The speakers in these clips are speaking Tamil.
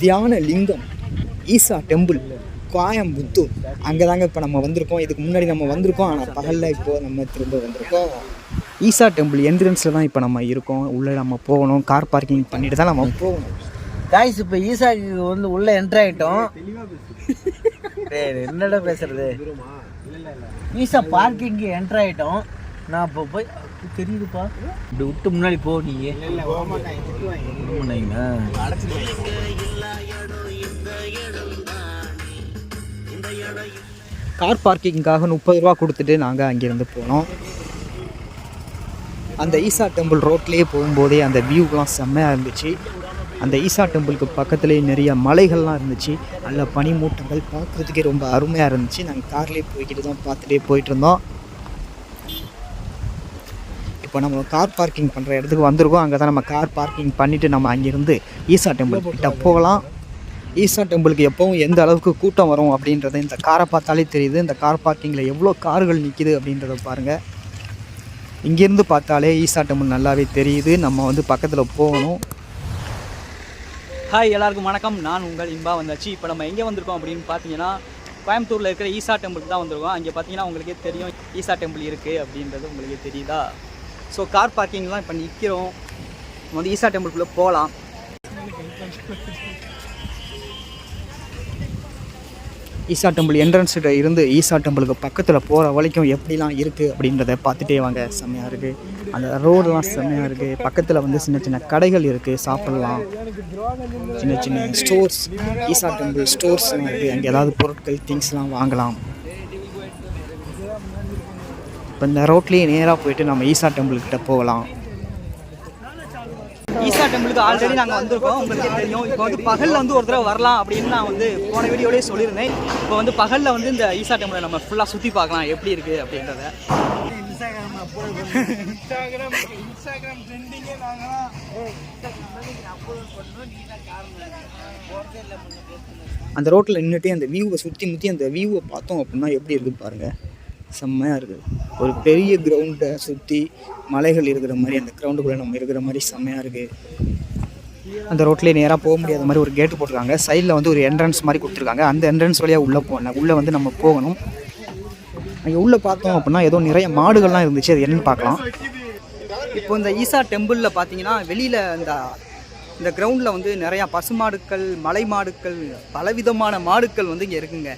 தியான லிங்கம் ஈசா டெம்பிள் கோயம்புத்தூர் அங்கே தாங்க இப்போ நம்ம வந்திருக்கோம். இதுக்கு முன்னாடி நம்ம வந்திருக்கோம். ஆனால் பகலில் இப்போது நம்ம திரும்ப வந்திருக்கோம். ஈசா டெம்பிள் என்ட்ரன்ஸில் தான் இப்போ நம்ம இருக்கோம். உள்ளே நம்ம போகணும். கார் பார்க்கிங் பண்ணிட்டு தான் நம்ம போகணும். காய்ஸ் இப்போ ஈசாக்கு வந்து உள்ளே என்ட்ரு ஆகிட்டோம் என்னடா பேசுறது? ஈசா பார்க்கிங்கு என்ட்ரு ஆகிட்டோம் நான் இப்போ போய் தெரியுதுப்பா. இப்படி விட்டு முன்னாடி போ நீங்க பண்ணீங்களா கார் பார்க்கிங்காக முப்பது ரூபா கொடுத்துட்டு நாங்கள் அங்கேருந்து போனோம். அந்த ஈசா டெம்பிள் ரோட்லேயே போகும்போதே அந்த வியூலாம் செம்மையாக இருந்துச்சு. அந்த ஈசா டெம்பிளுக்கு பக்கத்துலேயே நிறைய மலைகள்லாம் இருந்துச்சு. நல்ல பனிமூட்டங்கள் பார்க்குறதுக்கே ரொம்ப அருமையாக இருந்துச்சு. நாங்கள் கார்லேயே போய்கிட்டு தான் பார்த்துட்டே போயிட்டு இருந்தோம். இப்போ நம்ம கார் பார்க்கிங் பண்ணுற இடத்துக்கு வந்திருக்கோம். அங்கே தான் நம்ம கார் பார்க்கிங் பண்ணிவிட்டு நம்ம அங்கேருந்து ஈசா டெம்பிள் கிட்ட போகலாம். ஈசா டெம்பிளுக்கு எப்போவும் எந்த அளவுக்கு கூட்டம் வரும் அப்படின்றத இந்த காரை பார்த்தாலே தெரியுது. இந்த கார் பார்க்கிங்கில் எவ்வளோ கார்கள் நிற்கிது அப்படின்றத பாருங்கள் இங்கேருந்து பார்த்தாலே ஈசா டெம்பிள் நல்லாவே தெரியுது. நம்ம வந்து பக்கத்தில் போகணும். ஹாய் எல்லாருக்கும் வணக்கம். நான் உங்கள் இன்பா வந்தாச்சு. இப்போ நம்ம எங்கே வந்திருக்கோம் அப்படின்னு பார்த்தீங்கன்னா கோயம்புத்தூரில் இருக்கிற ஈசா டெம்பிளுக்கு தான் வந்திருக்கோம். அங்கே பார்த்தீங்கன்னா உங்களுக்கே தெரியும் ஈசா டெம்பிள் இருக்குது அப்படின்றது உங்களுக்கே தெரியுதா? ஸோ கார் பார்க்கிங்லாம் இப்போ நிற்கிறோம் வந்து ஈசா டெம்பிளுக்குள்ளே போகலாம் ஈசா டெம்பிள் என்ட்ரன்ஸ்கிட்ட இருந்து ஈசா டெம்பிளுக்கு பக்கத்தில் போகிற வரைக்கும் எப்படிலாம் இருக்குது அப்படின்றத பார்த்துட்டே வாங்க. செம்மையாக இருக்குது அந்த ரோடெலாம் செம்மையாக இருக்குது பக்கத்தில் வந்து சின்ன சின்ன கடைகள் இருக்குது சாப்பிட்லாம். சின்ன சின்ன ஸ்டோர்ஸ் ஈசா டெம்பிள் ஸ்டோர்ஸ்லாம் இருக்குது அங்கே ஏதாவது பொருட்கள் திங்ஸ்லாம் வாங்கலாம். இப்போ இந்த ரோட்லேயே நேராக போயிட்டு நம்ம ஈசா டெம்பிள் கிட்ட போகலாம். ஈசா டெம்பிளுக்கு ஆல்ரெடி நாங்கள் வந்திருக்கோம். உங்களுக்கே தெரியும். இப்போ வந்து பகலில் வந்து ஒரு தடவை வரலாம் அப்படின்னு நான் வந்து போன வீடியோலேயே சொல்லியிருந்தேன். இப்போ வந்து பகலில் வந்து இந்த ஈசா டெம்பிளை நம்ம ஃபுல்லாக சுற்றி பார்க்கலாம். எப்படி இருக்குது அப்படின்றத. அந்த ரோட்டில் நின்றுட்டு அந்த வியூவை சுற்றி முற்றி அந்த வியூவை பார்த்தோம் அப்படின்னா எப்படி இருக்குது பாருங்கள் செம்மையாக இருக்குது. ஒரு பெரிய கிரவுண்டை சுற்றி மலைகள் இருக்கிற மாதிரி அந்த கிரவுண்டுக்குள்ளே நம்ம இருக்கிற மாதிரி செம்மையாக இருக்குது அந்த ரோட்லேயே நேராக போக முடியாத மாதிரி ஒரு கேட்டு போட்டிருக்காங்க. சைடில் வந்து ஒரு என்ட்ரன்ஸ் மாதிரி கொடுத்துருக்காங்க. அந்த என்ட்ரன்ஸ் வழியாக உள்ளே போகணும் உள்ளே வந்து நம்ம போகணும். அங்கே உள்ளே பார்த்தோம் அப்படின்னா ஏதோ நிறைய மாடுகள்லாம் இருந்துச்சு. அது என்னன்னு பார்க்கலாம். இப்போ இந்த ஈசா டெம்பிளில் பார்த்தீங்கன்னா வெளியில் இந்த இந்த கிரவுண்டில் வந்து நிறையா பசுமாடுக்கள் மலை மாடுக்கள் பலவிதமான மாடுக்கள் வந்து இங்கே இருக்குங்க.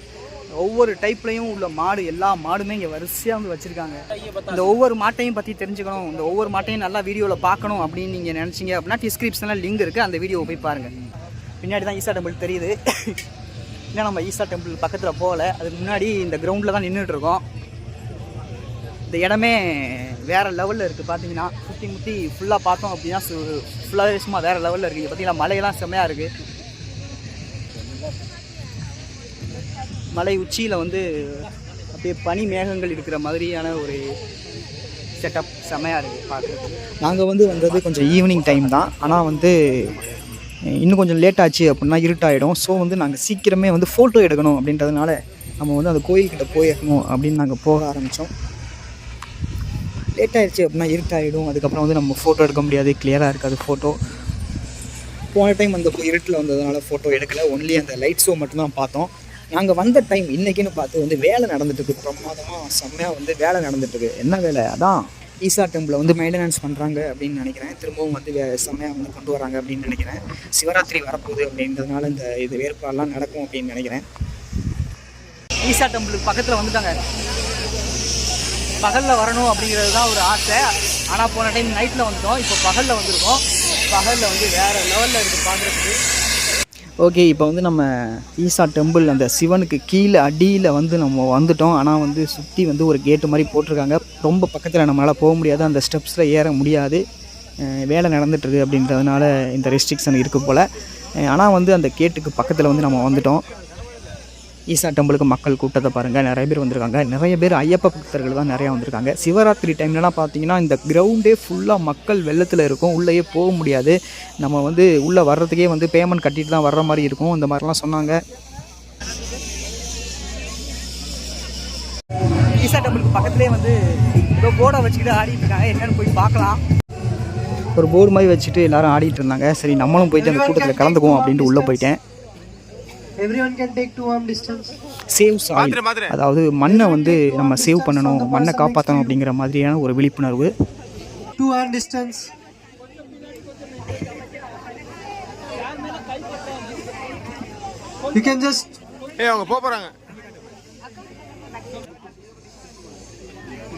ஒவ்வொரு டைப்லையும் உள்ள மாடு எல்லா மாடுமே இங்கே வரிசையாக வந்து வச்சுருக்காங்க. இந்த ஒவ்வொரு மாட்டையும் பற்றி தெரிஞ்சுக்கணும். இந்த ஒவ்வொரு மாட்டையும் நல்லா வீடியோவில் பார்க்கணும் அப்படின்னு நீங்கள் நினச்சிங்க அப்படின்னா டிஸ்கிரிப்ஷனில் லிங்க் இருக்குது அந்த வீடியோவை போய் பாருங்கள் பின்னாடி தான் ஈசா டெம்பிள் தெரியுது. இன்னும் நம்ம ஈசா டெம்பிள் பக்கத்தில் போகல. அதுக்கு முன்னாடி இந்த கிரவுண்டில் தான் நின்றுட்டு இருக்கோம். இந்த இடமே வேறு லெவலில் இருக்குது பார்த்தீங்கன்னா சுற்றி முற்றி ஃபுல்லாக பார்த்தோம் அப்படின்னா ஃபுல்லாகவே சும்மா வேறு லெவலில் இருக்குது பார்த்தீங்கன்னா மலையெல்லாம் செம்மையாக இருக்குது மலை உச்சியில் வந்து அப்படியே பனி மேகங்கள் இருக்கிற மாதிரியான ஒரு செட்டப் செம்மையாக இருக்குது பார்க்குறது நாங்கள் வந்து வந்தது கொஞ்சம் ஈவினிங் டைம் தான். ஆனால் வந்து இன்னும் கொஞ்சம் லேட் ஆச்சு அப்படின்னா இருட்டாயிடும். ஸோ வந்து நாங்கள் சீக்கிரமே வந்து ஃபோட்டோ எடுக்கணும் அப்படின்றதுனால நம்ம வந்து அந்த கோயில்கிட்ட போயிடணும் அப்படின்னு நாங்கள் போக ஆரம்பித்தோம் லேட் ஆயிடுச்சு அப்படின்னா இருட்டாயிடும். அதுக்கப்புறம் வந்து நம்ம ஃபோட்டோ எடுக்க முடியாது. கிளியராக இருக்காது ஃபோட்டோ போன டைம் அந்த இருட்டில் வந்ததுனால ஃபோட்டோ எடுக்கல. ஒன்லி அந்த லைட் ஷோ மட்டும்தான் பார்த்தோம். நாங்கள் வந்த டைம் இன்றைக்கின்னு பார்த்து வந்து வேலை நடந்துட்டுருக்கு பிரமாதமாக செம்மையாக வந்து வேலை நடந்துட்டுருக்கு என்ன வேலை? அதான் ஈசா டெம்பிளை வந்து மெயின்டெனன்ஸ் பண்ணுறாங்க அப்படின்னு நினைக்கிறேன். திரும்பவும் வந்து வே- செம்மையாக வந்து கொண்டு வராங்க அப்படின்னு நினைக்கிறேன். சிவராத்திரி வரப்போகுது அப்படின்றதுனால இந்த இது வேறுபாடெலாம் நடக்கும் அப்படின்னு நினைக்கிறேன். ஈசா டெம்பிளுக்கு பக்கத்தில் வந்துட்டாங்க. பகலில் வரணும் அப்படிங்கிறது தான் ஒரு ஆசை. ஆனால் போன டைம் நைட்டில் வந்துட்டோம். இப்போ பகலில் வந்திருக்கோம். பகலில் வந்து வேறு லெவலில் இருக்குது பார்க்குறதுக்கு ஓகே இப்போ வந்து நம்ம ஈசா டெம்பிள் அந்த சிவனுக்கு கீழே அடியில் வந்து நம்ம வந்துட்டோம். ஆனால் வந்து சுற்றி வந்து ஒரு கேட்டு மாதிரி போட்டிருக்காங்க. ரொம்ப பக்கத்தில் நம்மளால் போக முடியாது. அந்த ஸ்டெப்ஸில் ஏற முடியாது. வேலை நடந்துட்டுருக்கு அப்படின்றதுனால இந்த ரெஸ்ட்ரிக்ஷன் இருக்குது போல். ஆனால் வந்து அந்த கேட்டுக்கு பக்கத்தில் வந்து நம்ம வந்துட்டோம். ஈசா டெம்பிளுக்கு மக்கள் கூட்டத்தை பாருங்கள் நிறைய பேர் வந்திருக்காங்க. நிறைய பேர் ஐயப்ப பக்தர்கள் தான் நிறையா வந்திருக்காங்க. சிவராத்திரி டைம்லலாம் பார்த்தீங்கன்னா இந்த கிரவுண்டே ஃபுல்லாக மக்கள் வெள்ளத்தில் இருக்கும். உள்ளேயே போக முடியாது. நம்ம வந்து உள்ளே வர்றதுக்கே வந்து பேமெண்ட் கட்டிட்டு தான் வர்ற மாதிரி இருக்கும். இந்த மாதிரிலாம் சொன்னாங்க. ஈசா டெம்பிளுக்கு பக்கத்துலேயே வந்து ஏதோ போர்டை வச்சுக்கிட்டு ஆடிட்டு இருக்காங்க. என்னென்னு போய் பார்க்கலாம். ஒரு போர்டு மாதிரி வச்சுட்டு எல்லாரும் ஆடிட்டு இருந்தாங்க. சரி நம்மளும் போயிட்டு அந்த கூட்டத்தில் கலந்துக்குவோம் அப்படின்ட்டு உள்ளே போயிட்டேன். சேவ் சாயில் அதாவது மண்ணை வந்து நம்ம சேவ் பண்ணணும் மண்ணை காப்பாற்றணும் அப்படிங்கிற மாதிரியான ஒரு விழிப்புணர்வு. Two arm distance. You can just ஏய் அவங்க போக போறாங்க.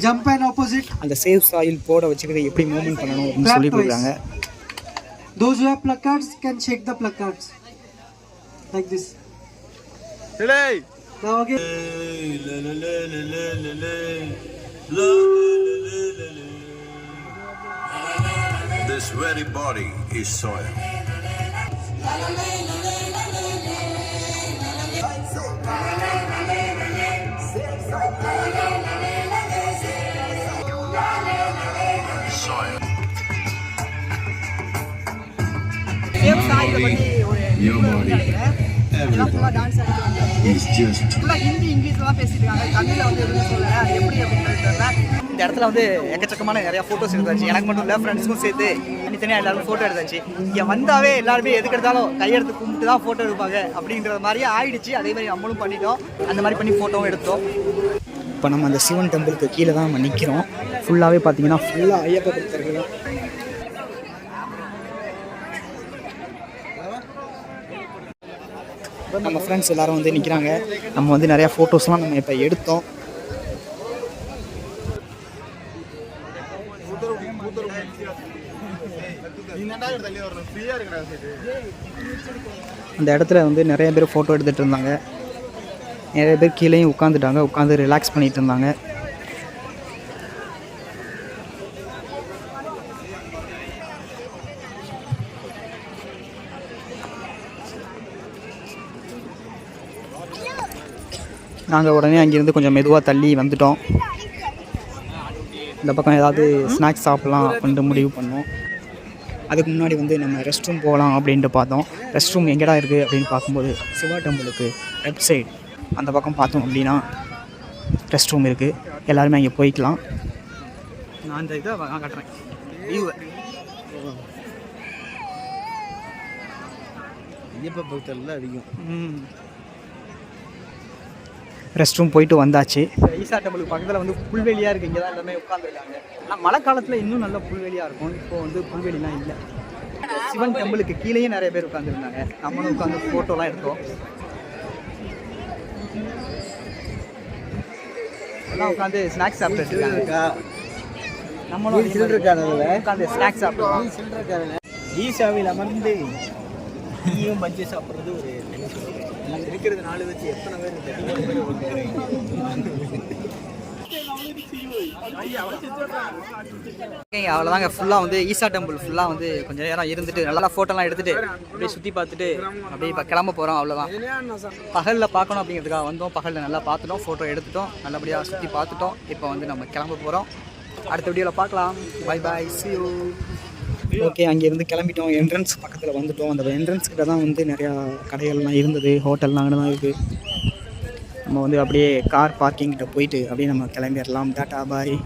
jump and opposite. அந்த சேவ் சாயில் போட வச்சுக்கிறத எப்படி மூவ்மெண்ட் பண்ணணும் அப்படின்னு சொல்லி கொடுக்குறாங்க Those who have placards can shake the placards. Like This very body is soil. Soil. Your body. Dance Is just ஃபுல்லாக ஹிந்தி இங்கிலீஷ்லாம் பேசிட்டு இருக்காங்க. தமிழில் வந்து எதுவும் சொல்லலை அது எப்படி அப்படின்றது தெரியல இந்த இடத்துல வந்து எக்கச்சக்கமான நிறைய ஃபோட்டோஸ் எடுத்தாச்சு. எனக்கு மட்டும் இல்லை ஃப்ரெண்ட்ஸுக்கும் சேர்த்து தனித்தனியாக எல்லாரும் ஃபோட்டோ எடுத்தாச்சு. இங்கே வந்தாவே எல்லாருமே எதுக்கு எடுத்தாலும் கையெடுத்து கும்பிட்டு தான் ஃபோட்டோ எடுப்பாங்க அப்படின்ற மாதிரியே ஆயிடுச்சு. அதே மாதிரி நம்மளும் பண்ணிட்டோம். அந்த மாதிரி பண்ணி ஃபோட்டோவும் எடுத்தோம். இப்போ நம்ம அந்த சிவன் டெம்பிளுக்கு கீழே தான் நம்ம நிற்கிறோம் ஃபுல்லாகவே பார்த்தீங்கன்னா ஃபுல்லாக ஐயப்ப பக்தர்கள். நம்ம ஃப்ரெண்ட்ஸ் எல்லாரும் வந்து நிற்கிறாங்க நம்ம வந்து நிறையா ஃபோட்டோஸ்லாம் நம்ம இப்போ எடுத்தோம். அந்த இடத்துல வந்து நிறைய பேர் ஃபோட்டோ எடுத்துகிட்டு இருந்தாங்க. நிறைய பேர் கீழேயும் உட்காந்துட்டாங்க உட்காந்து ரிலாக்ஸ் பண்ணிகிட்டு இருந்தாங்க. நாங்கள் உடனே அங்கேருந்து கொஞ்சம் மெதுவாக தள்ளி வந்துட்டோம். இந்த பக்கம் ஏதாவது ஸ்நாக்ஸ் சாப்பிட்லாம் அப்படின்ட்டு முடிவு பண்ணோம். அதுக்கு முன்னாடி வந்து நம்ம ரெஸ்ட் ரூம் போகலாம் அப்படின்ட்டு பார்த்தோம். ரெஸ்ட் ரூம் எங்கடா இருக்குது அப்படின்னு பார்க்கும்போது சிவா டெம்பிளுக்கு லெஃப்ட் சைடு அந்த பக்கம் பார்த்தோம் அப்படின்னா ரெஸ்ட் ரூம் இருக்குது எல்லாருமே அங்கே போய்க்கலாம். நான் இந்த இதை காட்டுறேன். வியூவை ஐயப்ப பக்தர்கள் அதிகம். ரெஸ்ட் ரூம் போயிட்டு வந்தாச்சு. ஈசா டெம்பிளுக்கு பக்கத்தில் வந்து புல்வெளியாக இருக்குது இங்கே தான் எல்லாமே உட்காந்துருக்காங்க ஆனால் மழை காலத்தில் இன்னும் நல்ல புல்வெளியாக இருக்கும். இப்போ வந்து புல்வெளிலாம் இல்லை. சிவன் டெம்பிளுக்கு கீழேயே நிறைய பேர் உட்காந்துருந்தாங்க நம்மளும் உட்காந்து ஃபோட்டோலாம் எடுத்தோம். எல்லாம் உட்காந்து ஸ்நாக்ஸ் சாப்பிட்டுட்டு இருக்காங்க. நம்மளும் சில்லறைக்காரங்கள? உட்காந்து ஸ்நாக்ஸ் சாப்பிடுவோம். ஈசாவில் அமர்ந்து டீயும் பஞ்சு சாப்பிட்றது ஒரு இருக்கிறது நாலு வச்சு எத்தனை பேர் அவ்வளோதாங்க ஃபுல்லாக வந்து ஈசா டெம்பிள் ஃபுல்லாக வந்து கொஞ்சம் நேரம் இருந்துட்டு நல்லா ஃபோட்டோலாம் எடுத்துட்டு அப்படியே சுற்றி பார்த்துட்டு அப்படியே இப்போ கிளம்ப போகிறோம் அவ்வளோதான் பகலில் பார்க்கணும் அப்படிங்கிறதுக்காக வந்தோம். பகலில் நல்லா பார்த்துட்டோம் ஃபோட்டோ எடுத்துட்டோம் நல்லபடியாக சுற்றி பார்த்துட்டோம். இப்போ வந்து நம்ம கிளம்ப போகிறோம் அடுத்த வீடியோவில் பார்க்கலாம். பை பாய் சி ஓகே அங்கேருந்து கிளம்பிட்டோம். என்ட்ரன்ஸ் பக்கத்தில் வந்துட்டோம். அந்த என்ட்ரன்ஸ் கிட்ட தான் வந்து நிறையா கடைகள்லாம் இருந்தது. ஹோட்டல்லாம் அங்கே தான் இருக்குது நம்ம வந்து அப்படியே கார் பார்க்கிங்கிட்ட போயிட்டு அப்படியே நம்ம கிளம்பிடலாம். Tata bye.